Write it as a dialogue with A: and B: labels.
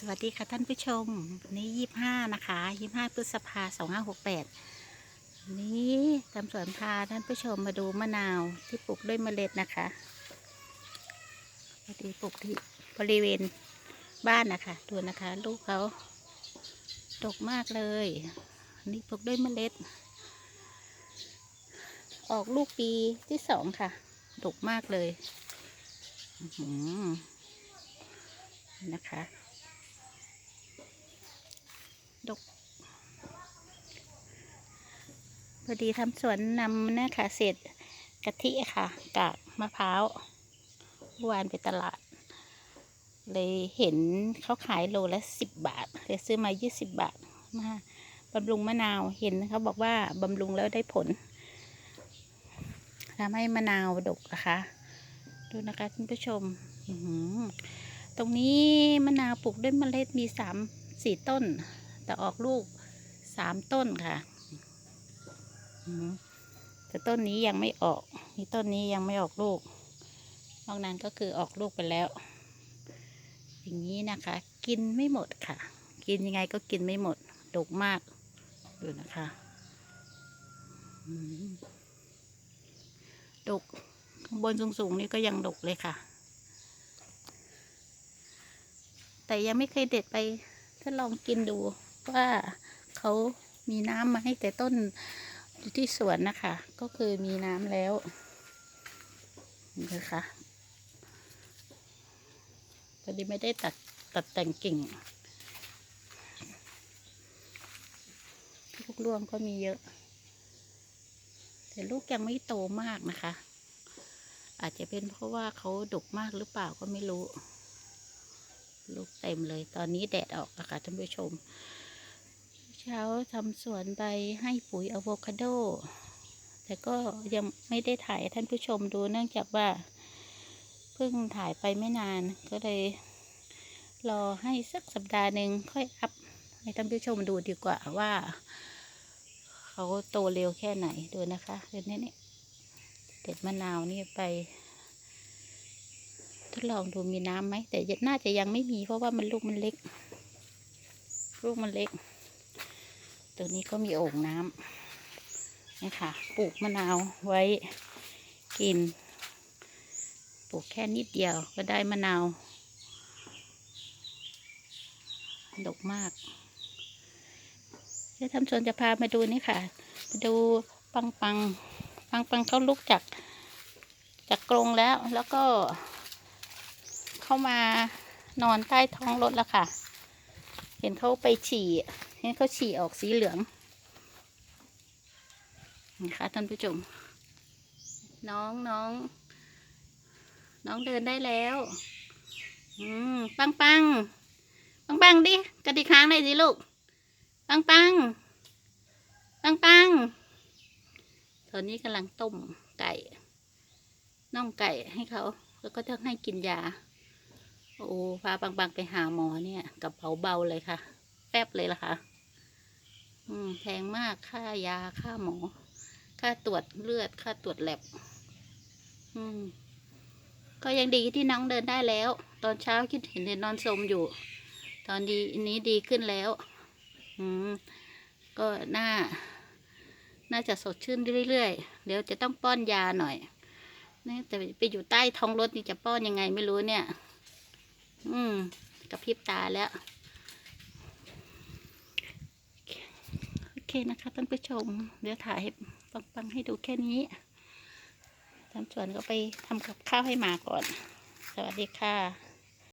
A: สวัสดีค่ะท่านผู้ชมวันนี้ยี่ห้านะคะยี่ห้าพฤษภาสองห้าหกแปดนี้ทำสวนพาท่านผู้ชมมาดูมะนาวที่ปลูกด้วยเมล็ดนะคะพอดีปลูกที่บริเวณบ้านนะคะดูนะคะ ลูกเขาดกมากเลย นี่ปลูกด้วยเมล็ด ออกลูกปีที่สองค่ะดกมากเลยนะคะ ดก พอดีทำสวนนำนี่ยค่ะเศษกะทิค่ะ กากมะพร้าวเมื่อวานไปตลาด เลยเห็นเขาขายโลละสิบบาทเลยซื้อมายี่สิบบาทมาบำรุงมะนาวเห็นเขาบอกว่าบำรุงแล้วได้ผลทำให้มะนาวดกนะคะ ดูนะคะท่านผู้ชมตรงนี้มะนาวปลูกด้วยเมล็ดมีสามสี่ต้น แต่ออกลูกสามต้นค่ะแต่ต้นนี้ยังไม่ออก นี่ต้นนี้ยังไม่ออกลูก นอกนั้นก็คือออกลูกไปแล้ว อย่างนี้นะคะ กินไม่หมดค่ะ กินยังไงก็กินไม่หมดดกมาก ดูนะคะดกข้างบนสูงๆนี่ก็ยังดกเลยค่ะ แต่ยังไม่เคยเด็ดไปทดลองกินดู ว่าเขามีน้ำมาให้แต่ต้นอยู่ที่สวนนะคะ ก็คือมีน้ำแล้วนี่นะคะพอดีไม่ได้ตัดตัดแต่งกิ่งลูกร่วงก็มีเยอะ แต่ลูกยังไม่โตมากนะคะ อาจจะเป็นเพราะว่าเขาดกมากหรือเปล่าก็ไม่รู้ ลูกเต็มเลย ตอนนี้แดดออกอะค่ะท่านผู้ชม เช้าทำสวนไปให้ปุ๋ยอะโวคาโด แต่ก็ยังไม่ได้ถ่ายท่านผู้ชมดูเนื่องจากว่า เพิ่งถ่ายไปไม่นานก็เลย รอให้สักสัปดาห์หนึ่งค่อยอัพให้ท่านผู้ชมดูดีกว่าว่า เขาโตเร็วแค่ไหนดูนะคะเดี๋ยวนี้นี่เด็ดมะนาวนี่ไป ทดลองดูมีน้ำไหมแต่น่าจะยังไม่มีเพราะว่ามันลูกมันเล็ก ลูกมันเล็ก ตัวนี้ก็มีโอ่งน้ำนี่ค่ะ ปลูกมะนาวไว้กิน ปลูกแค่นิดเดียวก็ได้มะนาว ดกมากจะทำสวนจะพามาดูนี่ค่ะ มาดูปังปังปังปังเขาลุกจากจากกรงแล้วแล้วก็เข้ามานอนใต้ท้องรถแล้วค่ะ เห็นเขาไปฉี่เห็นเขาฉี่ออกสีเหลืองนะคะท่านผู้ชมน้องน้อง น้องเดินได้แล้วอืมปังปังปังปังดิกระดิค้างเลยสิลูกปังปังปังปังตอนนี้กำลังต้มไก่น่องไก่ให้เขา แล้วก็ต้องให้กินยา โอ้พาปังปังไปหาหมอเนี่ยกระเป๋าเบาเลยค่ะแป๊บเลยล่ะค่ะ อืมแพงมากค่ายาค่าหมอ ค่าตรวจเลือดค่าตรวจแลบอืม ก็ยังดีที่น้องเดินได้แล้ว ตอนเช้าคิดเห็นเดินนอนสมอยู่ ตอนดีนี้ดีขึ้นแล้ว อืม ก็น่า น่าจะสดชื่นเรื่อยๆ เดี๋ยวจะต้องป้อนยาหน่อยนี่แต่ไปอยู่ใต้ท้องรถนี่จะป้อนยังไงไม่รู้เนี่ย อืมกระพริบตาแล้ว โอเคนะคะท่านผู้ชม เดี๋ยวถ่ายให้ปังๆให้ดูแค่นี้ทำส่วนก็ไปทำกับข้าวให้หมาก่อน สวัสดีค่ะ